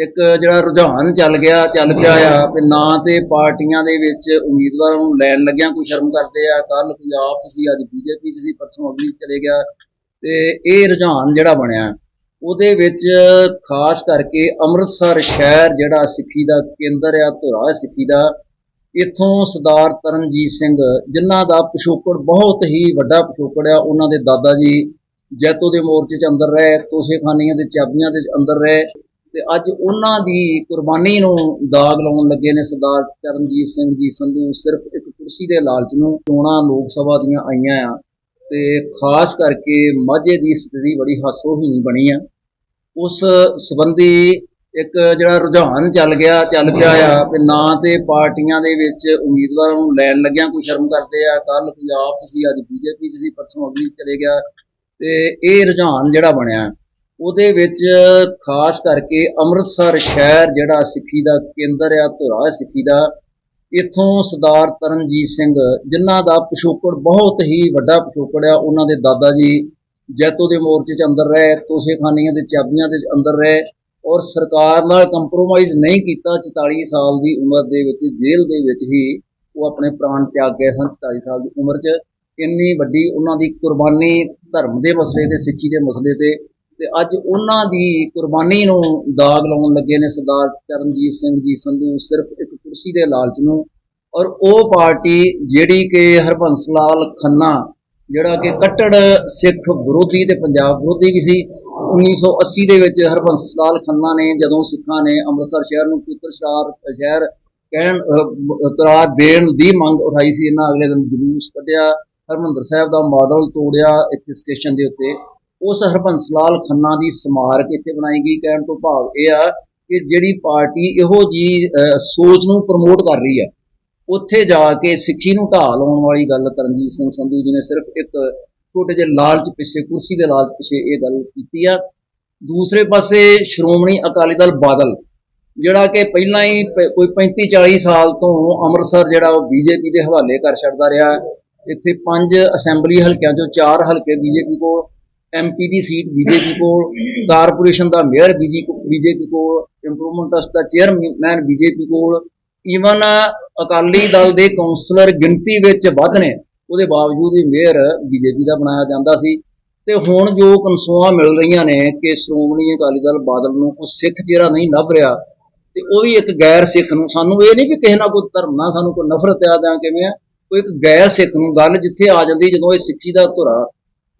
ਇੱਕ ਜਿਹੜਾ ਰੁਝਾਨ ਚੱਲ ਗਿਆ, ਚੱਲ ਪਿਆ ਆ ਕਿ ਨਾ ਤੇ ਪਾਰਟੀਆਂ ਦੇ ਵਿੱਚ ਉਮੀਦਵਾਰਾਂ ਨੂੰ ਲੈਣ ਲੱਗਿਆਂ ਕੋਈ ਸ਼ਰਮ ਕਰਦੇ ਆ ਕੱਲ ਪੰਜਾਬ 'ਚ ਸੀ ਅੱਜ ਬੀਜੇਪੀ 'ਚ ਸੀ ਪਰਸੋਂ ਅਗਲੀ ਚਲੇ ਗਿਆ। ਤੇ ਇਹ ਰੁਝਾਨ ਜਿਹੜਾ ਬਣਿਆ, ਉਹਦੇ ਵਿੱਚ ਖਾਸ ਕਰਕੇ ਅੰਮ੍ਰਿਤਸਰ ਸ਼ਹਿਰ ਜਿਹੜਾ ਸਿੱਖੀ ਦਾ ਕੇਂਦਰ ਆ, ਧੁਰਾ ਸਿੱਖੀ ਦਾ, ਇੱਥੋਂ ਸਰਦਾਰ ਤਰਨਜੀਤ ਸਿੰਘ, ਜਿਨ੍ਹਾਂ ਦਾ ਪਿਛੋਕੜ ਬਹੁਤ ਹੀ ਵੱਡਾ ਪਿਛੋਕੜ ਆ, ਉਹਨਾਂ ਦੇ ਦਾਦਾ ਜੀ ਜੈਤੋ ਦੇ ਮੋਰਚੇ 'ਚ ਅੰਦਰ ਰਹੇ, ਤੋਸ਼ੇਖਾਨੀਆਂ ਦੇ ਚਾਬੀਆਂ ਦੇ ਅੰਦਰ ਰਹੇ। ਤੇ ਅੱਜ ਉਹਨਾਂ ਦੀ ਕੁਰਬਾਨੀ ਨੂੰ ਦਾਗ ਲਾਉਣ ਲੱਗੇ ਨੇ ਸਰਦਾਰ ਚਰਨਜੀਤ ਸਿੰਘ ਜੀ ਸੰਧੂ। ਸਿਰਫ ਇੱਕ ਕੁਰਸੀ ਦੇ ਲਾਲਚ ਨੂੰ ਚੋਣਾਂ ਲੋਕ ਸਭਾ ਦੀਆਂ ਆਈਆਂ ਆ ਤੇ ਖਾਸ ਕਰਕੇ ਮਾਝੇ ਦੀ ਸਥਿਤੀ ਬੜੀ ਹਾਸੋਹੀਣੀ ਬਣੀ ਆ। ਉਸ ਸੰਬੰਧੀ ਇੱਕ ਜਿਹੜਾ ਰੁਝਾਨ ਚੱਲ ਗਿਆ, ਚੱਲ ਪਿਆ ਆ ਕਿ ਨਾ ਤੇ ਪਾਰਟੀਆਂ ਦੇ ਵਿੱਚ ਉਮੀਦਵਾਰਾਂ ਨੂੰ ਲੈਣ ਲੱਗਿਆਂ ਕੋਈ ਸ਼ਰਮ ਕਰਦੇ ਆ। ਕੱਲ ਪੰਜਾਬ 'ਚ ਸੀ, ਅੱਜ ਬੀਜੇਪੀ 'ਚ ਸੀ, ਪਰਸੋਂ ਅਗਲੀ ਚਲੇ ਗਿਆ ਤੇ ਇਹ ਰੁਝਾਨ ਜਿਹੜਾ ਬਣਿਆ। ਉਹਦੇ ਵਿੱਚ ਖਾਸ ਕਰਕੇ ਅੰਮ੍ਰਿਤਸਰ ਸ਼ਹਿਰ ਜਿਹੜਾ ਸਿੱਖੀ ਦਾ ਕੇਂਦਰ ਆ, ਧੁਰਾ ਸਿੱਖੀ ਦਾ, ਇੱਥੋਂ ਸਰਦਾਰ ਤਰਨਜੀਤ ਸਿੰਘ, ਜਿਨ੍ਹਾਂ ਦਾ ਪਿਛੋਕੜ ਬਹੁਤ ਹੀ ਵੱਡਾ ਪਿਛੋਕੜ ਆ, ਉਹਨਾਂ ਦੇ ਦਾਦਾ ਜੀ ਜੈਤੋ ਦੇ ਮੋਰਚੇ 'ਚ ਅੰਦਰ ਰਹੇ, ਤੋਸ਼ੇਖਾਨੀਆਂ ਦੇ ਚਾਬੀਆਂ ਦੇ ਅੰਦਰ ਰਹੇ ਔਰ ਸਰਕਾਰ ਨਾਲ ਕੰਪਰੋਮਾਈਜ਼ ਨਹੀਂ ਕੀਤਾ 44 ਸਾਲ ਦੀ ਉਮਰ ਦੇ ਵਿੱਚ, ਜੇਲ੍ਹ ਦੇ ਵਿੱਚ ਹੀ ਉਹ ਆਪਣੇ ਪ੍ਰਾਣ ਤਿਆਗ ਗਏ ਸਨ 44 ਸਾਲ ਦੀ ਉਮਰ 'ਚ। ਇੰਨੀ ਵੱਡੀ ਉਹਨਾਂ ਦੀ ਕੁਰਬਾਨੀ ਧਰਮ ਦੇ ਮਸਲੇ ਤੇ, ਸਿੱਖੀ ਦੇ ਮਸਲੇ ਤੇ ਤੇ ਅੱਜ ਉਹਨਾਂ ਦੀ ਕੁਰਬਾਨੀ ਨੂੰ ਦਾਗ ਲਾਉਣ ਲੱਗੇ ਨੇ ਸਰਦਾਰ ਚਰਨਜੀਤ ਸਿੰਘ ਜੀ ਸੰਧੂ, ਸਿਰਫ ਇੱਕ ਕੁਰਸੀ ਦੇ ਲਾਲਚ ਨੂੰ ਔਰ ਉਹ ਪਾਰਟੀ ਜਿਹੜੀ ਕਿ ਹਰਬੰਸ ਲਾਲ ਖੰਨਾ, ਜਿਹੜਾ ਕਿ ਕੱਟੜ ਸਿੱਖ ਵਿਰੋਧੀ ਤੇ ਪੰਜਾਬ ਵਿਰੋਧੀ ਵੀ ਸੀ 1980 ਦੇ ਵਿੱਚ ਹਰਬੰਸ ਲਾਲ ਖੰਨਾ ਨੇ ਜਦੋਂ ਸਿੱਖਾਂ ਨੇ ਅੰਮ੍ਰਿਤਸਰ ਸ਼ਹਿਰ ਨੂੰ ਪੁੱਤਰ ਸ਼ਹਿਰ ਸ਼ਹਿਰ ਕਹਿਣ ਤਰਾ ਦੇਣ ਦੀ ਮੰਗ ਉਠਾਈ ਸੀ, ਇਹਨਾਂ ਅਗਲੇ ਦਿਨ ਜਲੂਸ ਕੱਢਿਆ, ਹਰਮੰਦਰ ਸਾਹਿਬ ਦਾ ਮਾਡਲ ਤੋੜਿਆ, ਇੱਥੇ ਸਟੇਸ਼ਨ ਦੇ ਉੱਤੇ ਉਸ ਹਰਬੰਸ ਲਾਲ ਖੰਨਾ ਦੀ ਸਮਾਰਕ ਇੱਥੇ ਬਣਾਈ ਗਈ ਕਹਿਣ ਤੋਂ ਭਾਵ ਇਹ ਆ ਕਿ ਜਿਹੜੀ ਪਾਰਟੀ ਇਹੋ ਜੀ ਸੋਚ ਨੂੰ ਪ੍ਰਮੋਟ ਕਰ ਰਹੀ ਹੈ ਉੱਥੇ ਜਾ ਕੇ ਸਿੱਖੀ ਨੂੰ ਢਾਹ ਲਾਉਣ ਵਾਲੀ ਗੱਲ ਤਰਨਜੀਤ ਸਿੰਘ ਸੰਧੂ ਜੀ ਨੇ ਸਿਰਫ ਇੱਕ ਛੋਟੇ ਜਿਹੇ ਲਾਲਚ ਪਿੱਛੇ, ਕੁਰਸੀ ਦੇ ਲਾਲਚ ਪਿੱਛੇ ਇਹ ਗੱਲ ਕੀਤੀ ਆ। ਦੂਸਰੇ ਪਾਸੇ ਸ਼੍ਰੋਮਣੀ ਅਕਾਲੀ ਦਲ ਬਾਦਲ, ਜਿਹੜਾ ਕਿ ਪਹਿਲਾਂ ਹੀ ਪ- ਕੋਈ 35 40 ਸਾਲ ਤੋਂ ਅੰਮ੍ਰਿਤਸਰ ਜਿਹੜਾ ਉਹ ਬੀਜੇਪੀ ਦੇ ਹਵਾਲੇ ਕਰ ਛੱਡਦਾ ਰਿਹਾ। ਇੱਥੇ ਪੰਜ ਅਸੈਂਬਲੀ ਹਲਕਿਆਂ ਚੋਂ ਚਾਰ ਹਲਕੇ ਬੀਜੇਪੀ ਕੋਲ ਐਮਪੀ ਦੀ ਸੀਟ ਬੀਜੇਪੀ ਕੋਲ, ਕਾਰਪੋਰੇਸ਼ਨ ਦਾ ਮੇਅਰ ਬੀਜੇਪੀ ਕੋਲ ਇੰਪਰੂਵਮੈਂਟ ਟਰਸਟ ਦਾ ਚੇਅਰਮੈਨ ਬੀਜੇਪੀ ਕੋਲ। ਈਵਨ ਅਕਾਲੀ ਦਲ ਦੇ ਕਾਉਂਸਲਰ ਗਿਣਤੀ ਵਿੱਚ ਵੱਧ ਨੇ, ਉਹਦੇ ਬਾਵਜੂਦ ਵੀ ਮੇਅਰ ਬੀਜੇਪੀ ਦਾ ਬਣਾਇਆ ਜਾਂਦਾ ਸੀ। ਤੇ ਹੁਣ ਜੋ ਕਨਸੋਆਂ ਮਿਲ ਰਹੀਆਂ ਨੇ ਕਿ ਸ਼੍ਰੋਮਣੀ ਅਕਾਲੀ ਦਲ ਬਾਦਲ ਨੂੰ ਕੋਈ ਸਿੱਖ ਚਿਹਰਾ ਨਹੀਂ ਲੱਭ ਰਿਹਾ, ਤੇ ਉਹ ਵੀ ਇੱਕ ਗੈਰ ਸਿੱਖ ਨੂੰ, ਸਾਨੂੰ ਇਹ ਨਹੀਂ ਵੀ ਕਿਸੇ ਨਾਲ ਕੋਈ ਧਰਮ ਨਾਲ ਸਾਨੂੰ ਕੋਈ ਨਫ਼ਰਤ ਆ ਜਾਂ ਕਿਵੇਂ ਆ ਕੋਈ ਇੱਕ ਗੈਰ ਸਿੱਖ ਨੂੰ ਗੱਲ ਜਿੱਥੇ ਆ ਜਾਂਦੀ ਜਦੋਂ ਇਹ ਸਿੱਖੀ ਦਾ ਧੁਰਾ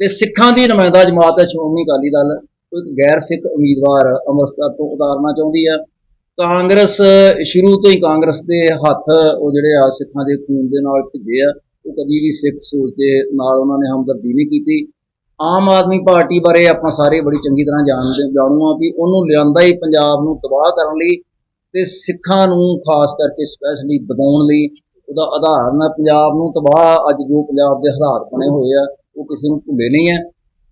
ਤੇ ਸਿੱਖਾਂ ਦੀ ਨੁਮਾਇੰਦਾ ਜਮਾਤ ਹੈ, ਸ਼੍ਰੋਮਣੀ ਅਕਾਲੀ ਦਲ, ਕੋਈ ਇੱਕ ਗੈਰ ਸਿੱਖ ਉਮੀਦਵਾਰ ਅੰਮ੍ਰਿਤਸਰ ਤੋਂ ਉਤਾਰਨਾ ਚਾਹੁੰਦੀ ਆ ਕਾਂਗਰਸ ਸ਼ੁਰੂ ਤੋਂ ਹੀ ਕਾਂਗਰਸ ਦੇ ਹੱਥ ਉਹ ਜਿਹੜੇ ਆ ਸਿੱਖਾਂ ਦੇ ਖੂਨ ਦੇ ਨਾਲ ਭਿੱਜੇ ਆ, ਉਹ ਕਦੀ ਵੀ ਸਿੱਖ ਸੋਚ ਦੇ ਨਾਲ ਉਹਨਾਂ ਨੇ ਹਮਦਰਦੀ ਨਹੀਂ ਕੀਤੀ। ਆਮ ਆਦਮੀ ਪਾਰਟੀ ਬਾਰੇ ਆਪਾਂ ਸਾਰੇ ਬੜੀ ਚੰਗੀ ਤਰ੍ਹਾਂ ਜਾਣਦੇ ਜਾਣੂ ਆ ਵੀ ਉਹਨੂੰ ਲਿਆਂਦਾ ਹੀ ਪੰਜਾਬ ਨੂੰ ਤਬਾਹ ਕਰਨ ਲਈ ਤੇ ਸਿੱਖਾਂ ਨੂੰ ਖਾਸ ਕਰਕੇ ਸਪੈਸ਼ਲੀ ਦਬਾਉਣ ਲਈ ਉਹਦਾ ਆਧਾਰਨ ਹੈ ਪੰਜਾਬ ਨੂੰ ਤਬਾਹ, ਅੱਜ ਜੋ ਪੰਜਾਬ ਦੇ ਹਾਲਾਤ ਬਣੇ ਹੋਏ ਆ ਉਹ ਕਿਸੇ ਨੂੰ ਭੁੱਲੇ ਨਹੀਂ ਹੈ।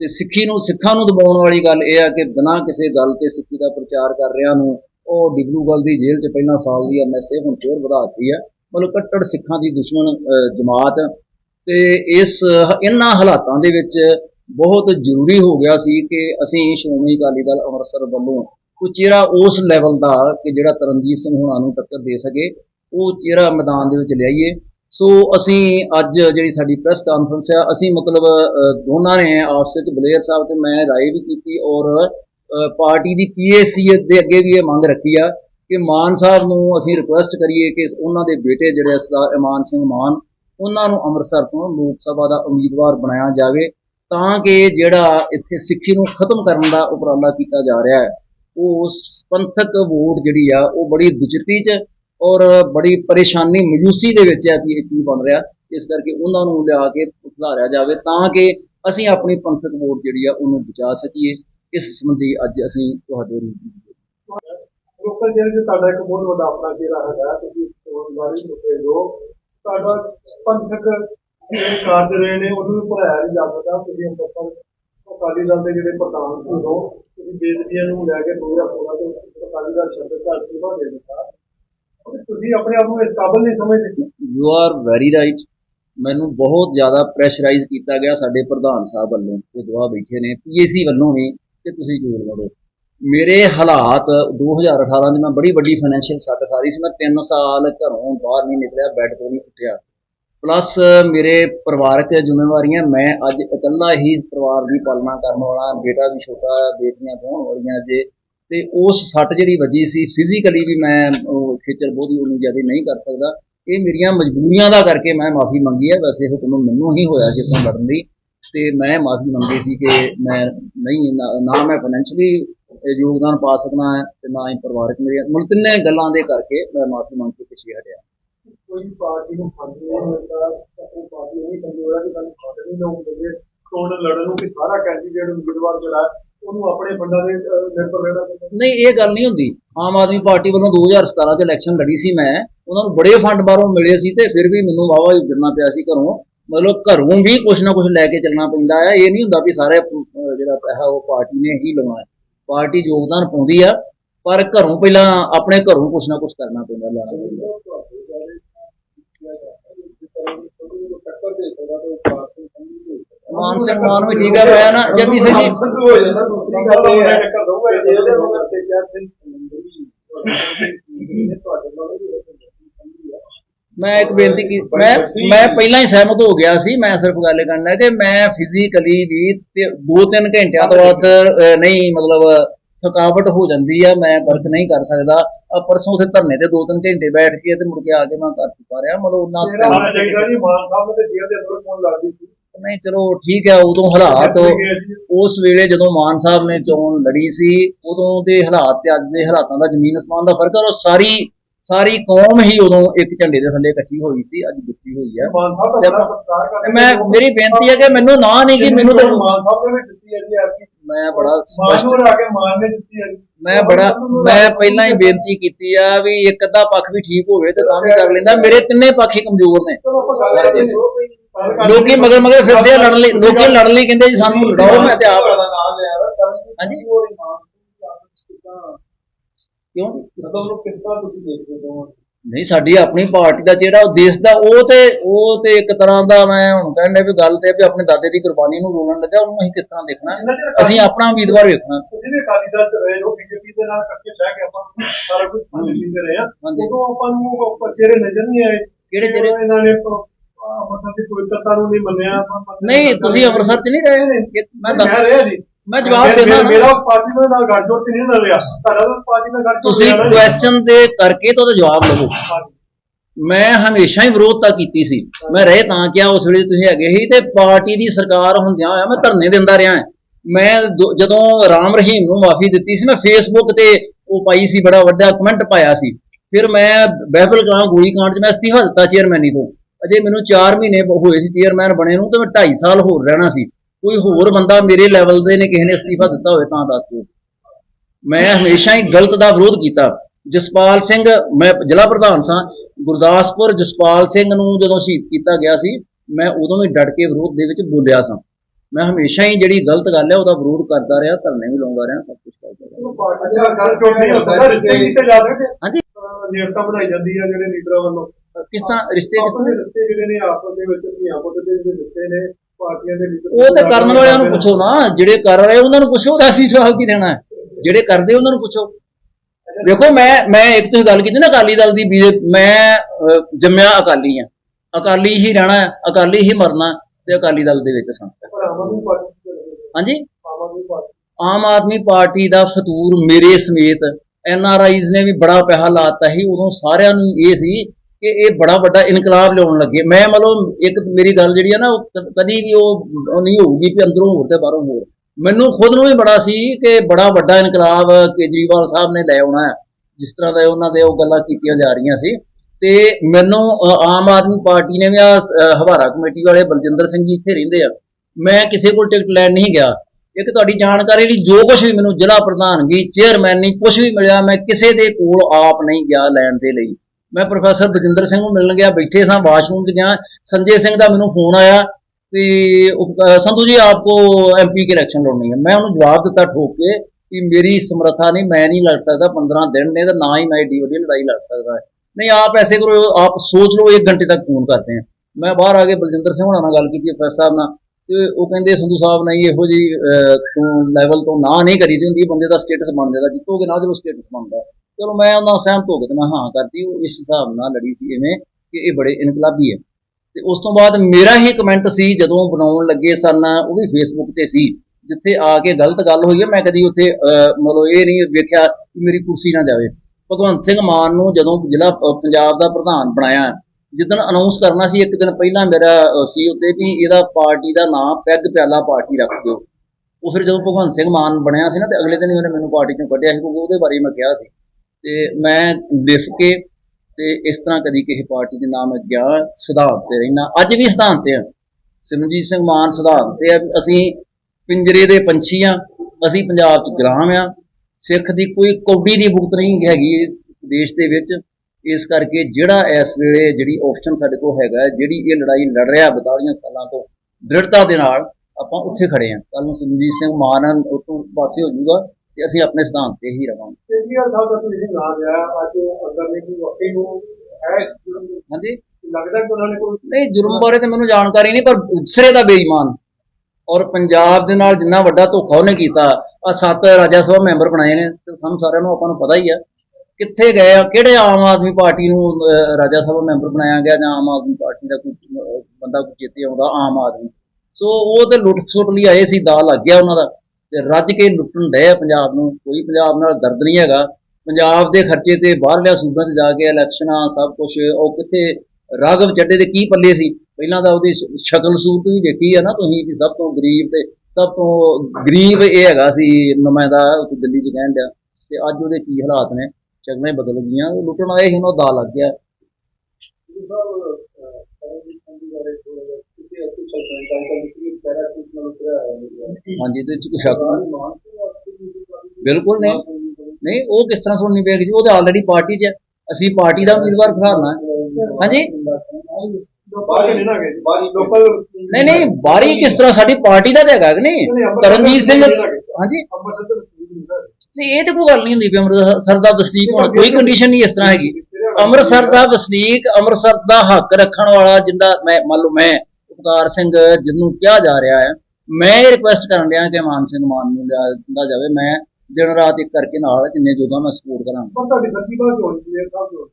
ਤੇ ਸਿੱਖੀ ਨੂੰ, ਸਿੱਖਾਂ ਨੂੰ ਦਬਾਉਣ ਵਾਲੀ ਗੱਲ ਇਹ ਆ ਕਿ ਬਿਨਾਂ ਕਿਸੇ ਗੱਲ ਤੇ ਸਿੱਖੀ ਦਾ ਪ੍ਰਚਾਰ ਕਰ ਰਿਆਂ ਨੂੰ, ਉਹ ਡਿਬਰੂਗੜ੍ਹ ਦੀ ਜੇਲ੍ਹ 'ਚ ਪਹਿਲਾਂ ਸਾਲ ਦੀ ਐਨਐਸਏ ਹੁਣ ਫੇਰ ਵਧਾਤੀ ਹੈ ਮਤਲਬ ਕੱਟੜ ਸਿੱਖਾਂ ਦੀ ਦੁਸ਼ਮਣ ਜਮਾਤ। ਤੇ ਇਸ, ਇਹਨਾਂ ਹਾਲਾਤਾਂ ਦੇ ਵਿੱਚ ਬਹੁਤ ਜ਼ਰੂਰੀ ਹੋ ਗਿਆ ਸੀ ਕਿ ਅਸੀਂ ਸ਼੍ਰੋਮਣੀ ਅਕਾਲੀ ਦਲ ਅੰਮ੍ਰਿਤਸਰ ਵੱਲੋਂ ਕੋਈ ਚਿਹਰਾ ਉਸ ਲੈਵਲ ਦਾ ਕਿ ਜਿਹੜਾ ਤਰਨਜੀਤ ਸਿੰਘ ਹੁਣਾਂ ਨੂੰ ਟੱਕਰ ਦੇ ਸਕੇ, ਉਹ ਚਿਹਰਾ ਮੈਦਾਨ ਦੇ ਵਿੱਚ ਲਿਆਈਏ। ਸੋ ਅਸੀਂ ਅੱਜ ਜਿਹੜੀ ਸਾਡੀ ਪ੍ਰੈਸ ਕਾਨਫਰੰਸ ਆ, ਅਸੀਂ ਮਤਲਬ ਦੋਨਾਂ ਨੇ ਆਪਸ ਵਿੱਚ ਬਲੇਅਰ ਸਾਹਿਬ ਤੇ ਮੈਂ ਰਾਏ ਵੀ ਕੀਤੀ ਔਰ ਪਾਰਟੀ ਦੀ ਪੀਏਸੀ ਦੇ ਅੱਗੇ ਵੀ ਇਹ ਮੰਗ ਰੱਖੀ ਆ ਕਿ ਮਾਨ ਸਾਹਿਬ ਨੂੰ ਅਸੀਂ ਰਿਕੁਐਸਟ ਕਰੀਏ ਕਿ ਉਹਨਾਂ ਦੇ ਬੇਟੇ ਜਿਹੜੇ ਆ, ਸਰਦਾਰ ਇਮਾਨ ਸਿੰਘ ਮਾਨ, ਉਹਨਾਂ ਨੂੰ ਅੰਮ੍ਰਿਤਸਰ ਤੋਂ ਲੋਕ ਸਭਾ ਦਾ ਉਮੀਦਵਾਰ ਬਣਾਇਆ ਜਾਵੇ ਤਾਂ ਕਿ ਜਿਹੜਾ ਇੱਥੇ ਸਿੱਖੀ ਨੂੰ ਖਤਮ ਕਰਨ ਦਾ ਉਪਰਾਲਾ ਕੀਤਾ ਜਾ ਰਿਹਾ ਹੈ, ਉਹ ਪੰਥਕ ਵੋਟ ਜਿਹੜੀ ਆ, ਉਹ ਬੜੀ ਦੁਚਿੱਤੀ ਚ ਔਰ ਬੜੀ ਪਰੇਸ਼ਾਨੀ ਮਯੂਸੀ ਦੇ ਵਿੱਚ ਹੈ ਕਿ ਇਹ ਕੀ ਬਣ ਰਿਹਾ, ਇਸ ਕਰਕੇ ਉਹਨਾਂ ਨੂੰ ਲਿਆ ਕੇ ਸੁਧਾਰਿਆ ਜਾਵੇ ਤਾਂ ਕਿ ਅਸੀਂ ਆਪਣੀ ਪੰਥਕ ਵੋਟ ਜਿਹੜੀ ਆ ਉਹਨੂੰ ਬਚਾ ਸਕੀਏ। ਇਸ ਸੰਬੰਧੀ ਅੱਜ ਅਸੀਂ ਤੁਹਾਡੇ ਲੋਕਲ ਚੇਅਰ ਚ ਤੁਹਾਡਾ ਇੱਕ ਬਹੁਤ ਵੱਡਾ ਆਪਣਾ ਚਿਹਰਾ ਹੈਗਾ, ਤੁਸੀਂ ਚੋਣਵਾਰੀ ਚੁੱਕੇ ਜੋ। ਤੁਹਾਡਾ ਪੰਥਕ ਜਿਹੜੇ ਕਾਰਜ ਰਹੇ ਨੇ, ਉਹਨੂੰ ਵੀ ਭਰਾਇਆ ਨਹੀਂ ਜਾ ਸਕਦਾ। ਤੁਸੀਂ ਅੰਮ੍ਰਿਤਸਰ ਅਕਾਲੀ ਦਲ ਦੇ ਜਿਹੜੇ ਪ੍ਰਧਾਨ ਸੀ ਹੋ ਤੁਸੀਂ ਬੇਦਬੀਆਂ ਨੂੰ ਲੈ ਕੇ 2016 ਤੋਂ ਅਕਾਲੀ ਦਲ ਸ਼ਬਦ ਦਾ ਅਸਤੀਫਾ ਦੇ ਦਿੱਤਾ। ਤੁਸੀਂ ਆਪਣੇ ਆਪ ਨੂੰ ਇਸ ਕਾਬਲ ਨਹੀਂ ਸਮਝਦੇ ਯੂ ਆਰ ਵੈਰੀ ਰਾਈਟ ਮੈਨੂੰ ਬਹੁਤ ਜ਼ਿਆਦਾ ਪ੍ਰੈਸ਼ਰਾਈਜ਼ ਕੀਤਾ ਗਿਆ ਸਾਡੇ ਪ੍ਰਧਾਨ ਸਾਹਿਬ ਵੱਲੋਂ, ਇਹ ਦੁਆ ਬੈਠੇ ਨੇ ਪੀਏਸੀ ਵੱਲੋਂ ਵੀ, ਕਿ ਤੁਸੀਂ ਜੋਰ ਲੜੋ। ਮੇਰੇ ਹਾਲਾਤ 2018 ਦੇ ਮੈਂ ਬੜੀ ਵੱਡੀ ਫਾਈਨੈਂਸ਼ੀਅਲ ਸੱਟ ਖਾ ਰਹੀ ਸੀ। ਮੈਂ 3 ਸਾਲ ਘਰੋਂ ਬਾਹਰ ਨਹੀਂ ਨਿਕਲਿਆ ਬੈੱਡ ਤੋਂ ਨਹੀਂ ਉੱਠਿਆ। ਪਲੱਸ ਮੇਰੇ ਪਰਿਵਾਰਕ ਜ਼ਿੰਮੇਵਾਰੀਆਂ, ਮੈਂ ਅੱਜ ਇਕੱਲਾ ਹੀ ਪਰਿਵਾਰ ਦੀ ਪਾਲਣਾ ਕਰਨ ਵਾਲਾ, ਬੇਟਾ ਵੀ ਛੋਟਾ ਬੇਟੀਆਂ ਹੋਣ ਵਾਲੀਆਂ ਜੇ। ਤੇ ਉਸ ਸੱਟ ਜਿਹੜੀ ਵੱਜੀ ਸੀ ਫਿਜ਼ੀਕਲੀ ਵੀ ਮੈਂ ਖੇਚਲ ਬਹੁਤੀ ਉਨੀ ਜ਼ਿਆਦਾ ਨਹੀਂ ਕਰ ਸਕਦਾ। ਇਹ ਮੇਰੀਆਂ ਮਜਬੂਰੀਆਂ ਦਾ ਕਰਕੇ ਮੈਂ ਮਾਫੀ ਮੰਗੀ ਹੈ। ਵੈਸੇ ਹੁਕਮ ਮੈਨੂੰ ਹੀ ਹੋਇਆ ਸੀ ਤੋਂ ਲੜਨ ਦੀ। ਤੇ ਮੈਂ ਮਾਫੀ ਮੰਗੀ ਸੀ ਕਿ ਮੈਂ ਨਹੀਂ ਨਾ- ਮੈਂ ਫਾਈਨੈਂਸ਼ਲੀ ਯੋਗਦਾਨ ਪਾ ਸਕਣਾ ਹੈ ਤੇ ਨਾ ਹੀ ਪਰਿਵਾਰਕ ਮੇਰੀਆਂ ਮਤਲਬ ਤਿੰਨੇ ਗੱਲਾਂ ਦੇ ਕਰਕੇ ਮੈਂ ਮਾਫੀ ਮੰਗ ਕੇ ਪਿੱਛੇ ਹਟਿਆ। ਕੋਈ ਪਾਰਟੀ ਨੂੰ ਫੰਡ ਨਹੀਂ ਮਿਲਦਾ ਆਪਣੀ ਪਾਰਟੀ ਨਹੀਂ ਕਮਜ਼ੋਰ ਹੈ ਕਿ ਸਾਨੂੰ ਫੰਡ ਨਹੀਂ ਲੋਕ ਦਿੰਦੇ। ਚੋਣ ਲੜਨ ਨੂੰ ਕਿ ਸਾਰਾ ਕੈਂਡੀਡੇਟ ਉਮੀਦਵਾਰ ਜਿਹੜਾ ਉਹਨੂੰ ਆਪਣੇ ਫੰਡਾਂ ਦੇ ਅਹ, ਨਿਰਭਰ ਰਹਿਣਾ ਪੈਂਦਾ। ਨਹੀਂ ਇਹ ਗੱਲ ਨਹੀਂ ਹੁੰਦੀ। ਆਮ ਆਦਮੀ ਪਾਰਟੀ ਵੱਲੋਂ 2017 ਚ ਇਲੈਕਸ਼ਨ ਲੜੀ ਸੀ ਮੈਂ ਉਹਨਾਂ ਨੂੰ ਬੜੇ ਫੰਡ ਬਾਹਰੋਂ ਮਿਲੇ ਸੀ ਤੇ ਫਿਰ ਵੀ ਮੈਨੂੰ ਵਾਵਾ ਹੀ ਗਿਰਨਾ ਪਿਆ ਸੀ ਘਰੋਂ। ਮਤਲਬ ਘਰੋਂ ਵੀ ਕੁਝ ਨਾ ਕੁਝ ਲੈ ਕੇ ਚੱਲਣਾ ਪੈਂਦਾ ਹੈ ਇਹ ਨਹੀਂ ਹੁੰਦਾ ਵੀ ਸਾਰੇ ਜਿਹੜਾ ਪੈਸਾ ਉਹ ਪਾਰਟੀ ਨੇ ਹੀ ਲਵਾਇਆ ਪਾਰਟੀ ਯੋਗਦਾਨ ਪਾਉਂਦੀ ਆ ਪਰ ਘਰੋਂ ਪਹਿਲਾਂ ਆਪਣੇ ਘਰੋਂ ਕੁਝ ਨਾ ਕੁਝ ਕਰਨਾ ਪੈਂਦਾ ਲੈਣਾ ਪੈਂਦਾ ਮਾਨ ਸਿੰਘ ਮਾਨ ਵੀ ਠੀਕ ਹੈ ਮੈਂ ਨਾ ਜੱਗੀ ਸਿੰਘ ਜੀ ਮੈਂ ਇੱਕ ਬੇਨਤੀ ਕੀ ਮੈਂ ਮੈਂ ਪਹਿਲਾਂ ਹੀ ਸਹਿਮਤ ਹੋ ਗਿਆ ਸੀ ਮੈਂ ਸਿਰਫ ਗੱਲ ਕਰਨਾ ਕਿ ਮੈਂ ਫਿਜ਼ੀਕਲੀ ਵੀ 2-3 ਘੰਟਿਆਂ ਤੋਂ ਅਹ, ਨਹੀਂ ਮਤਲਬ ਥਕਾਵਟ ਹੋ ਜਾਂਦੀ ਆ ਮੈਂ ਵਰਕ ਨਹੀਂ ਕਰ ਸਕਦਾ। ਪਰਸੋਂ ਉੱਥੇ ਧਰਨੇ ਤੇ 2-3 ਘੰਟੇ ਬੈਠ ਕੇ ਤੇ ਮੁੜ ਕੇ ਆ ਕੇ ਮੈਂ ਕਰ ਚੁੱਕਾ ਰਿਹਾ ਮਤਲਬ ਉਹਨਾਂ ਜਿਹੜਾ ਹੋਣਾ ਚਾਹੀਦਾ ਜੀ ਮਾਨ ਸਾਹਿਬ ਤੇ ਜੇਲ੍ਹ ਦੇ ਅੰਦਰ ਫੋਨ ਲਾ ਦਿੱਤੀ। ਸੀ ਨਹੀਂ ਚਲੋ ਠੀਕ ਹੈ ਉਦੋਂ ਹਾਲਾਤ ਉਸ ਵੇਲੇ ਜਦੋਂ ਮਾਨ ਸਾਹਿਬ ਨੇ ਚੋਣ ਲੜੀ ਸੀ ਉਦੋਂ ਦੇ ਹਾਲਾਤ ਤੇ ਅੱਜ ਦੇ ਹਾਲਾਤਾਂ ਦਾ ਜ਼ਮੀਨ ਅਸਮਾਨ ਦਾ ਫ਼ਰਕ ਹੈ ਔਰ ਸਾਰੀ ਸਾਰੀ ਕੌਮ ਹੀ ਉਦੋਂ ਇੱਕ ਝੰਡੇ ਦੇ ਥੱਲੇ ਇਕੱਠੀ ਹੋਈ ਸੀ ਅੱਜ ਜੁੱਤੀ ਹੋਈ ਹੈ। ਮੈਂ ਮੇਰੀ ਬੇਨਤੀ ਹੈ ਕਿ ਮੈਨੂੰ ਨਾ ਨਹੀਂ ਕਿ ਮੈਨੂੰ ਤਾਂ ਮਾਨ ਸਾਹਿਬ ਨੇ ਵੀ ਦਿੱਤੀ ਹੈ ਜੀ ਆਪਕੀ ਮੈਂ ਬੜਾ ਮਾਨ ਸਪਸ਼ਟ ਨੂੰ ਆ ਕੇ ਮਾਨ ਨੇ ਦਿੱਤੀ ਹੈ ਮੈਂ ਬੜਾ ਮੈਂ ਪਹਿਲਾਂ ਹੀ ਬੇਨਤੀ ਕੀਤੀ ਆ ਵੀ ਇੱਕ ਅੱਧਾ ਪੱਖ ਵੀ ਠੀਕ ਹੋਵੇ ਤੇ ਤਾਂ ਵੀ ਕਰ ਲੈਂਦਾ ਮੇਰੇ ਤਿੰਨੇ ਪੱਖ ਹੀ ਕਮਜ਼ੋਰ ਨੇ। ਲੋਕੀ ਮਗਰ ਮਗਰ ਫਿਰਦੇ ਆ ਲੜਨ ਲਈ ਲੋਕੀ ਲੜਨ ਲਈ ਕਹਿੰਦੇ ਜੀ ਸਾਨੂੰ ਲੜਾਓ ਮੈਂ ਤੇ ਆਪ ਹਾਂਜੀ। ਕਿਉਂ ਮਤਲਬ ਨੂੰ ਕਿਸ ਤਰ੍ਹਾਂ ਤੁਸੀਂ ਦੇਖਦੇ ਹੋ? ਨਹੀਂ ਸਾਡੀ ਆਪਣੀ ਪਾਰਟੀ ਦਾ ਜਿਹੜਾ ਉਹ ਦੇਸ਼ ਦਾ ਉਹ ਤੇ ਉਹ ਤੇ ਇੱਕ ਤਰ੍ਹਾਂ ਦਾ ਮੈਂ ਹੁਣ ਕਹਿੰਦਾ ਵੀ ਗੱਲ ਤੇ ਵੀ ਆਪਣੇ ਦਾਦੇ ਦੀ ਕੁਰਬਾਨੀ ਨੂੰ ਰੋਲਣ ਲੱਗਾ ਉਹਨੂੰ ਅਸੀਂ ਕਿਸ ਤਰ੍ਹਾਂ ਦੇਖਣਾ? ਅਸੀਂ ਆਪਣਾ ਉਮੀਦਵਾਰ ਵੇਖਣਾ। ਤੁਸੀਂ ਵੀ ਅਕਾਲੀ ਦਲ ਚ ਰਹੇ ਹੋ ਬੀਜੇਪੀ ਦੇ ਨਾਲ ਇਕੱਠੇ ਬਹਿ ਕੇ ਆਪਾਂ ਸਾਰਾ ਕੁਝ ਸਮਝ ਲੈਂਦੇ ਰਹੇ ਆ। ਉਦੋਂ ਆਪਾਂ ਨੂੰ ਉਹ ਚਿਹਰੇ ਨਜ਼ਰ ਨਹੀਂ ਆਏ। ਕਿਹੜੇ ਚਿਹਰੇ? ਇਹਨਾਂ ਨੇ ਕਿ ਨੂੰ ਨਹੀਂ ਮੰਨਿਆ ਤੁਸੀਂ ਅੰਮ੍ਰਿਤਸਰ 'ਚ ਨਹੀਂ ਰਹੇ ਮੈਂ ਮੈਂ ਰਿਹਾ ਜੀ ਮੈਂ ਜਵਾਬ ਦੇਣਾ। ਮੇਰਾ ਪਾਰਟੀ ਦੇ ਨਾਲ ਗੱਠਜੋੜ ਤੇ ਨਹੀਂ ਨਾ ਰਿਹਾ ਤੁਹਾਡਾ ਤਾਂ ਪਾਰਟੀ ਨਾਲ ਗੱਠਜੋੜ ਤੁਸੀਂ। ਕੁਐਸਚਨ ਦੇ ਕਰਕੇ ਤਾਂ ਉਹਦਾ ਜਵਾਬ ਲਵੋ। ਮੈਂ ਹਮੇਸ਼ਾ ਹੀ ਵਿਰੋਧਤਾ ਕੀਤੀ ਸੀ ਮੈਂ ਰਹੇ ਤਾਂ ਕਿਹਾ ਉਸ ਵੇਲੇ ਤੁਸੀਂ ਹੈਗੇ ਸੀ ਤੇ ਪਾਰਟੀ ਦੀ ਸਰਕਾਰ ਹੁੰਦਿਆਂ ਹੋਇਆ ਮੈਂ ਧਰਨੇ ਦਿੰਦਾ ਰਿਹਾ। ਮੈਂ ਜਦੋਂ ਰਾਮ ਰਹੀਮ ਨੂੰ ਮਾਫੀ ਦਿੱਤੀ ਸੀ ਮੈਂ ਫੇਸਬੁੱਕ ਤੇ ਉਹ ਪਾਈ ਸੀ ਬੜਾ ਵੱਡਾ ਕਮੈਂਟ ਪਾਇਆ ਸੀ ਫਿਰ ਮੈਂ ਬਹਿਬਲ ਕਲਾਂ ਗੋਲੀ ਕਾਂਡ 'ਚ ਮੈਂ ਅਸਤੀਫਾ ਦਿੱਤਾ ਚੇਅਰਮੈਨੀ ਤੋਂ ਅਜੇ ਮੈਨੂੰ 4 ਮਹੀਨੇ ਹੋਏ ਸੀ ਚੇਅਰਮੈਨ ਬਣੇ ਨੂੰ ਤੇ ਮੈਂ 2.5 ਸਾਲ ਹੋਰ ਰਹਿਣਾ ਸੀ। ਕੋਈ ਹੋਰ ਬੰਦਾ ਮੇਰੇ ਲੈਵਲ ਦੇ ਨੇ ਕਿਸੇ ਨੇ ਅਸਤੀਫਾ ਦਿੱਤਾ ਹੋਵੇ ਤਾਂ ਦੱਸ ਦਿਓ। ਮੈਂ ਹਮੇਸ਼ਾ ਹੀ ਗਲਤ ਦਾ ਵਿਰੋਧ ਕੀਤਾ। ਜਸਪਾਲ ਸਿੰਘ ਮੈਂ ਜ਼ਿਲ੍ਹਾ ਪ੍ਰਧਾਨ ਸਾਂ। ਗੁਰਦਾਸਪੁਰ ਜਸਪਾਲ ਸਿੰਘ ਨੂੰ ਜਦੋਂ ਸ਼ਹੀਦ ਕੀਤਾ ਗਿਆ ਸੀ ਮੈਂ ਉਦੋਂ ਵੀ ਡਟ ਕੇ ਵਿਰੋਧ ਦੇ ਵਿੱਚ ਬੋਲਿਆ ਸਾਂ। ਮੈਂ ਹਮੇਸ਼ਾ ਹੀ ਜਿਹੜੀ ਗਲਤ ਗੱਲ ਹੈ ਉਹਦਾ ਵਿਰੋਧ ਕਰਦਾ ਰਿਹਾ ਧਰਨੇ ਵੀ ਲਾਉਂਦਾ ਰਿਹਾ ਸਭ ਕੁਝ ਕਰਦਾ ਰਿਹਾ। ਦਾ ਗੱਠਜੋੜ ਨਹੀਂ ਹੋ ਸਕਦਾ ਰਿਸ਼ਤੇ ਜਾ ਸਕਦੇ ਹਾਂਜੀ। ਨਿਯਮਤਾ ਬਣਾਈ ਜਾਂਦੀ ਹੈ ਜਿਹੜੇ ਲੀਡਰਾਂ ਵੱਲੋਂ? ਕਿਸ ਤਰ੍ਹਾਂ ਰਿਸ਼ਤੇ ਕਿਸ ਆਪਸ ਦੇ ਰਿਸ਼ਤੇ ਜਿਹੜੇ ਨੇ ਆਪਸ ਦੇ ਵਿੱਚ ਧੀਆਂ ਪੁੱਤ ਦੇ ਜਿਹੜੇ ਰਿਸ਼ਤੇ ਨੇ ਪਾਰਟੀਆਂ ਦੇ ਲੀਡਰ ਉਹ ਤੇ ਕਰਨ ਵਾਲਿਆਂ ਨੂੰ ਪੁੱਛੋ ਨਾ ਜਿਹੜੇ ਕਰ ਰਹੇ ਉਹਨਾਂ ਨੂੰ ਪੁੱਛੋ ਉਹਦਾ ਅਸੀਂ ਜਵਾਬ ਕੀ ਦੇਣਾ ਹੈ? ਜਿਹੜੇ ਕਰਦੇ ਉਹਨਾਂ ਨੂੰ ਪੁੱਛੋ। ਦੇਖੋ ਮੈਂ ਮੈਂ ਇੱਕ ਤੁਸੀਂ ਗੱਲ ਕੀਤੀ ਨਾ ਅਕਾਲੀ ਦਲ ਦੀ ਮੈਂ ਅਹ, ਜੰਮਿਆ ਅਕਾਲੀ ਆ ਅਕਾਲੀ ਹੀ ਰਹਿਣਾ ਹੈ, ਅਕਾਲੀ ਹੀ ਮਰਨਾ ਤੇ ਅਕਾਲੀ ਦਲ ਦੇ ਵਿੱਚ ਸਾਂ ਪਰ ਆਮ ਆਦਮੀ ਪਾਰਟੀ ਦੇ ਹਾਂਜੀ? ਆਮ ਆਦਮੀ ਪਾਰਟੀ ਆਮ ਆਦਮੀ ਪਾਰਟੀ ਦਾ ਫਤੂਰ ਮੇਰੇ ਸਮੇਤ ਐਨ ਆਰ ਆਈਜ਼ ਨੇ ਵੀ ਬੜਾ ਪੈਸਾ ਲਾਤਾ ਸੀ ਉਦੋਂ ਸਾਰਿਆਂ ਨੂੰ ਇਹ ਸੀ ਕਿ ਇਹ ਬੜਾ ਵੱਡਾ ਇਨਕਲਾਬ ਲਿਆਉਣ ਲੱਗੇ। ਮੈਂ ਮਤਲਬ ਇੱਕ ਮੇਰੀ ਗੱਲ ਜਿਹੜੀ ਆ ਨਾ, ਉਹ ਕ- ਕਦੀ ਵੀ ਉਹ ਨਹੀਂ ਹੋਊਗੀ ਕਿ ਅੰਦਰੋਂ ਹੋਰ ਤੇ ਬਾਹਰੋਂ ਹੋਰ। ਮੈਨੂੰ ਖੁਦ ਨੂੰ ਵੀ ਬੜਾ ਸੀ ਕਿ ਬੜਾ ਵੱਡਾ ਇਨਕਲਾਬ ਕੇਜਰੀਵਾਲ ਸਾਹਿਬ ਨੇ ਲੈ ਆਉਣਾ ਹੈ। ਜਿਸ ਤਰ੍ਹਾਂ ਦਾ ਉਹਨਾਂ ਦੇ ਉਹ ਗੱਲਾਂ ਕੀਤੀਆਂ ਜਾ ਰਹੀਆਂ ਸੀ। ਤੇ ਮੈਨੂੰ ਆਮ ਆਦਮੀ ਪਾਰਟੀ ਨੇ ਵੀ ਆ ਹਵਾਰਾ ਕਮੇਟੀ ਵਾਲੇ ਬਲਜਿੰਦਰ ਸਿੰਘ ਜੀ ਇੱਥੇ ਰਹਿੰਦੇ ਆ। ਮੈਂ ਕਿਸੇ ਕੋਲ ਟਿਕਟ ਲੈਣ ਨਹੀਂ ਗਿਆ। ਇੱਕ ਤੁਹਾਡੀ ਜਾਣਕਾਰੀ ਲਈ ਜੋ ਕੁਝ ਵੀ ਮੈਨੂੰ ਜ਼ਿਲ੍ਹਾ ਪ੍ਰਧਾਨਗੀ ਚੇਅਰਮੈਨ ਨਹੀਂ ਕੁਝ ਵੀ ਮਿਲਿਆ, ਮੈਂ ਕਿਸੇ ਦੇ ਕੋਲ ਆਪ ਨਹੀਂ ਗਿਆ ਲੈਣ ਦੇ ਲਈ। ਮੈਂ ਪ੍ਰੋਫੈਸਰ ਬਜਿੰਦਰ ਸਿੰਘ ਨੂੰ ਮਿਲਣ ਗਿਆ, ਬੈਠੇ ਸਾਂ ਵਾਸ਼ਰੂਮ 'ਚ ਗਿਆ। ਸੰਜੇ ਸਿੰਘ ਦਾ ਮੈਨੂੰ ਫੋਨ ਆਇਆ ਕਿ ਸੰਧੂ ਜੀ, ਆਪਕੋ ਐਮਪੀ ਕੇ ਇਲੈਕਸ਼ਨ ਲੜਨੀ ਹੈ। ਮੈਂ ਉਹਨੂੰ ਜਵਾਬ ਦਿੱਤਾ ਠੋਕ ਕੇ ਕਿ ਮੇਰੀ ਸਮਰੱਥਾ ਨਹੀਂ, ਮੈਂ ਨਹੀਂ ਲੜ ਸਕਦਾ 15 ਦਿਨ ਨੇ ਤਾਂ ਨਾ ਹੀ ਮੈਂ ਏਡੀ ਵੱਡੀ ਲੜਾਈ ਲੜ ਸਕਦਾ। ਨਹੀਂ, ਆਪ ਐਸੇ ਕਰੋ, ਆਪ ਸੋਚ ਲਓ 1 ਘੰਟੇ ਤੱਕ ਫੋਨ ਕਰਦੇ ਆ ਮੈਂ ਬਾਹਰ ਆ ਕੇ ਬਲਜਿੰਦਰ ਸਿੰਘ ਹੁਣਾਂ ਨਾਲ ਗੱਲ ਕੀਤੀ ਪ੍ਰੋਫੈਸਰ ਸਾਹਿਬ ਨਾਲ। ਤੇ ਉਹ ਕਹਿੰਦੇ, ਸੰਧੂ ਸਾਹਿਬ ਨਹੀਂ ਇਹੋ ਜੀ ਲੈਵਲ ਤੋਂ ਨਾ ਨਹੀਂ ਕਰੀਦੀ ਹੁੰਦੀ, ਬੰਦੇ ਦਾ ਸਟੇਟਸ ਬਣ ਜਾਂਦਾ ਜਿੱਤੋਗੇ ਨਾ ਜਦੋਂ ਸਟੇਟਸ ਬਣਦਾ। ਚਲੋ ਮੈਂ ਉਹਨਾਂ ਨਾਲ ਸਹਿਮਤ ਹੋ ਕੇ ਤੇ ਮੈਂ ਹਾਂ ਕਰਤੀ, ਉਹ ਇਸ ਹਿਸਾਬ ਨਾਲ ਲੜੀ ਸੀ ਇਹਨੇ ਕਿ ਇਹ ਬੜੇ ਇਨਕਲਾਬੀ ਹੈ। ਤੇ ਉਸ ਤੋਂ ਬਾਅਦ ਮੇਰਾ ਹੀ ਕਮੈਂਟ ਸੀ, ਜਦੋਂ ਬਣਾਉਣ ਲੱਗੇ ਸਨ, ਉਹ ਵੀ ਫੇਸਬੁੱਕ ਤੇ ਸੀ, ਜਿੱਥੇ ਆ ਕੇ ਗਲਤ ਗੱਲ ਹੋਈ ਹੈ, ਮੈਂ ਕਦੀ ਉੱਥੇ ਮਤਲਬ ਇਹ ਨਹੀਂ ਵੇਖਿਆ ਕਿ ਮੇਰੀ ਕੁਰਸੀ ਨਾ ਜਾਵੇ। ਭਗਵੰਤ ਸਿੰਘ ਮਾਨ ਨੂੰ ਜਦੋਂ ਜ਼ਿਲ੍ਹਾ ਪੰਜਾਬ ਦਾ ਪ੍ਰਧਾਨ ਬਣਾਇਆ, ਜਿੱਦਣ ਅਨਾਉਂਸ ਕਰਨਾ ਸੀ, ਇੱਕ ਦਿਨ ਪਹਿਲਾਂ ਮੇਰਾ ਸੀ ਉੱਤੇ ਕਿ ਇਹਦਾ ਪਾਰਟੀ ਦਾ ਨਾਮ ਪੈਗ ਪਿਆਲਾ ਪਾਰਟੀ ਰੱਖ ਦਿਓ। ਉਹ ਫਿਰ ਜਦੋਂ ਭਗਵੰਤ ਸਿੰਘ ਮਾਨ ਬਣਿਆ ਸੀ ਨਾ, ਤੇ ਅਗਲੇ ਦਿਨ ਹੀ ਉਹਨੇ ਮੈਨੂੰ ਪਾਰਟੀ ਚੋਂ ਕੱਢਿਆ ਸੀ, ਕਿਉਂਕਿ ਉਹਦੇ ਬਾਰੇ ਮੈਂ ਕਿਹਾ ਸੀ। ਤੇ ਮੈਂ ਲਿਖ ਕੇ ਤੇ ਇਸ ਤਰ੍ਹਾਂ ਕਦੀ ਕਿਸੇ ਪਾਰਟੀ ਦੇ ਨਾਮ ਗਿਆ ਸਿਧਾਂਤ ਤੇ ਰਹਿਣਾ। ਅੱਜ ਵੀ ਸਿਧਾਂਤ ਤੇ ਆ। ਸਿਮਰਜੀਤ ਸਿੰਘ ਮਾਨ ਸਿਧਾਂਤ ਤੇ ਆ ਵੀ ਅਸੀਂ ਪਿੰਜਰੇ ਦੇ ਪੰਛੀ ਆ, ਅਸੀਂ ਪੰਜਾਬ 'ਚ ਗੁਲਾਮ ਆ। ਸਿੱਖ ਦੀ ਕੋਈ ਕੌਡੀ ਦੀ ਭੁਗਤ ਨਹੀਂ ਹੈਗੀ ਦੇਸ਼ ਦੇ ਵਿੱਚ। ਇਸ ਕਰਕੇ ਜਿਹੜਾ ਇਸ ਵੇਲੇ ਜਿਹੜੀ ਆਪਸ਼ਨ ਸਾਡੇ ਕੋਲ ਹੈਗਾ, ਜਿਹੜੀ ਇਹ ਲੜਾਈ ਲੜ ਰਿਹਾ 42 ਸਾਲਾਂ ਤੋਂ ਦ੍ਰਿੜਤਾ ਦੇ ਨਾਲ ਆਪਾਂ ਉੱਥੇ ਖੜੇ ਆ। ਕੱਲ ਨੂੰ ਸਿਮਰਜੀਤ ਸਿੰਘ ਮਾਨ ਉਤੋਂ ਪਾਸੇ ਹੋ ਜਾਊਗਾ। ਤੇ ਅਸੀਂ ਆਪਣੇ ਸਿਧਾਂਤ ਤੇ ਹੀ ਰਵਾਂਗੇ। ਕੇਜਰੀਵਾਲ ਸਾਹਿਬ ਦਾ ਤੁਸੀਂ ਨਾਂ ਲਿਆ ਅੱਜ ਉਹ ਅੰਦਰ ਨੇ ਕੋਈ ਵਾਕਈ ਨੂੰ ਹੈ ਇਸ ਦੇ ਹਾਂਜੀ। ਲੱਗਦਾ ਕਿ ਉਹਨਾਂ ਨੇ ਕੋਈ ਨਹੀਂ ਜੁਰਮ ਬਾਰੇ ਤੇ ਮੈਨੂੰ ਜਾਣਕਾਰੀ ਨਹੀਂ ਪਰ ਸਿਰੇ ਦਾ ਬੇਈਮਾਨ। ਔਰ ਪੰਜਾਬ ਦੇ ਨਾਲ ਜਿੰਨਾ ਵੱਡਾ ਧੋਖਾ ਉਹਨੇ ਕੀਤਾ ਆ ਸੱਤ ਰਾਜਾ ਸਭਾ ਮੈਂਬਰ ਬਣਾਏ ਨੇ ਤੇ ਸਾਨੂੰ ਸਾਰਿਆਂ ਨੂੰ ਆਪਾਂ ਨੂੰ ਪਤਾ ਹੀ ਆ। ਕਿੱਥੇ ਗਏ ਆ ਕਿਹੜੇ ਆਮ ਆਦਮੀ ਪਾਰਟੀ ਨੂੰ ਰਾਜਾ ਸਭਾ ਮੈਂਬਰ ਬਣਾਇਆ ਗਿਆ ਜਾਂ ਆਮ ਆਦਮੀ ਪਾਰਟੀ ਦਾ ਕੋਈ ਬੰਦਾ ਕੋਈ ਚੇਤੇ ਆਉਂਦਾ ਆਮ ਆਦਮੀ। ਸੋ ਉਹ ਤੇ ਲੁੱਟ ਸੁੱਟ ਲਈ ਆਏ ਸੀ ਦਾ ਲੱਗ ਗਿਆ ਉਹਨਾਂ ਦਾ। ਤੇ ਰੱਜ ਕੇ ਲੁੱਟਣ ਡਏ ਆ ਪੰਜਾਬ ਨੂੰ। ਕੋਈ ਪੰਜਾਬ ਨਾਲ ਦਰਦ ਨਹੀਂ ਹੈਗਾ। ਪੰਜਾਬ ਦੇ ਖਰਚੇ ਤੇ ਬਾਹਰਲੇ ਸੂਬਿਆਂ 'ਚ ਜਾ ਕੇ ਇਲੈਕਸ਼ਨਾਂ, ਸਭ ਕੁਝ ਉਹ ਕਿੱਥੇ ਰਾਘਵ ਚੱਡੇ ਦੇ ਕੀ ਪੱਲੇ ਸੀ? ਪਹਿਲਾਂ ਤਾਂ ਉਹਦੀ ਸ਼ਕਲ ਸੂਰਤ ਵੀ ਦੇਖੀ ਆ ਨਾ ਤੁਸੀਂ ਵੀ ਸਭ ਤੋਂ ਗਰੀਬ ਤੇ ਸਭ ਤੋਂ ਗਰੀਬ ਇਹ ਹੈਗਾ ਸੀ ਨੁਮਾਇੰਦਾ ਉੱਥੇ ਦਿੱਲੀ 'ਚ ਕਹਿਣ ਡਿਆ। ਤੇ ਅੱਜ ਉਹਦੇ ਕੀ ਹਾਲਾਤ ਨੇ? ਸ਼ਕਲਾਂ ਬਦਲ ਗਈਆਂ। ਉਹ ਲੁੱਟਣ ਆਏ ਸੀ, ਉਹਨਾਂ ਦਾ ਲੱਗ ਗਿਆ। ਗੁਰੂ ਸਾਹਿਬ ਹਾਂਜੀ, ਤੇ ਕੋਈ ਸ਼ੱਕ ਬਿਲਕੁਲ ਨਹੀਂ। ਨਹੀਂ, ਉਹ ਕਿਸ ਤਰ੍ਹਾਂ ਸੁਣਨੀ ਪਏਗੀ ਉਹ ਤਾਂ ਆਲਰੇਡੀ ਪਾਰਟੀ 'ਚ ਹੈ। ਅਸੀਂ ਪਾਰਟੀ ਦਾ ਉਮੀਦਵਾਰ ਖੜਾਉਣਾ ਹਾਂਜੀ? ਨਹੀਂ ਨਾ ਨਹੀਂ, ਬਾਰੀ ਕਿਸ ਤਰ੍ਹਾਂ? ਸਾਡੀ ਪਾਰਟੀ ਦਾ ਤਾਂ ਹੈਗਾ ਕਿ ਨਹੀਂ? ਕਰਨਜੀਤ ਸਿੰਘ ਹਾਂਜੀ? ਨਹੀਂ, ਇਹ ਤੇ ਕੋਈ ਗੱਲ ਨਹੀਂ ਹੁੰਦੀ ਵੀ ਅੰਮ੍ਰਿਤਸਰ ਦਾ ਵਸਨੀਕ ਹੋਣਾ। ਕੋਈ ਕੰਡੀਸ਼ਨ ਨਹੀਂ ਇਸ ਤਰ੍ਹਾਂ ਹੈਗੀ। ਅੰਮ੍ਰਿਤਸਰ ਦਾ ਵਸਨੀਕ, ਅੰਮ੍ਰਿਤਸਰ ਦਾ ਹੱਕ ਰੱਖਣ ਵਾਲਾ ਜਿੰਦਾ ਮੈਂ ਮੰਨ ਲਓ ਮੈਂ ਉਪਕਾਰ ਸਿੰਘ ਜਿਹਨੂੰ ਕਿਹਾ ਜਾ ਰਿਹਾ ਹੈ ਮੈਂ ਇਹ ਰਿਕੁਐਸਟ ਕਰਨ ਰਿਹਾ ਕਿ ਮਾਨ ਸਿੰਘ ਮਾਨ ਨੂੰ ਲਿਆ ਦਿੱਤਾ ਜਾਵੇ। ਮੈਂ ਦਿਨ ਰਾਤ ਇੱਕ ਕਰਕੇ ਨਾਲ ਜਿੰਨੇ ਜੋਗਾ ਮੈਂ ਸਪੋਰਟ ਕਰਾਂਗਾ। ਪਰ ਤੁਹਾਡੀ ਸੱਚੀ ਬਾਤ ਹੋਣੀ ਹੈ ਸਾਹਿਬ ਜੋ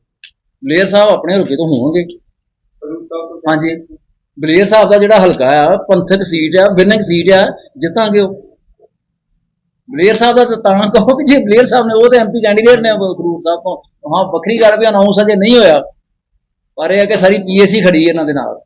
ਬਲੇਅਰ ਸਾਹਿਬ ਆਪਣੇ ਰੁਕੇ ਤੋਂ ਹੋਣਗੇ। ਗੁਰੂ ਤੋਂ। ਹਾਂਜੀ। ਬਲੇਅਰ ਸਾਹਿਬ ਦਾ ਜਿਹੜਾ ਹਲਕਾ ਆ ਪੰਥਕ ਸੀਟ ਆ ਵਿਨਿੰਗ ਸੀਟ ਆ ਜਿੱਤਾਂਗੇ ਉਹ। ਬਲੇਅਰ ਸਾਹਿਬ ਦਾ ਤਾਂ ਤਾਂ ਕਹੋ ਕਿ ਜੇ ਬਲੇਅਰ ਸਾਹਿਬ ਨੇ ਉਹ ਤਾਂ ਐਮਪੀ ਕੈਂਡੀਡੇਟ ਨੇ ਖਰੂਰ ਸਾਹਿਬ ਤੋਂ। ਹਾਂ ਵੱਖਰੀ ਗੱਲ ਵੀ ਅਨਾਉਂਸ ਅਜੇ ਨਹੀਂ ਹੋਇਆ। ਪਰ ਇਹ ਹੈ ਕਿ ਸਾਰੀ ਪੀਏਸੀ ਖੜੀ ਹੈ ਇਹਨਾਂ ਦੇ ਨਾਲ।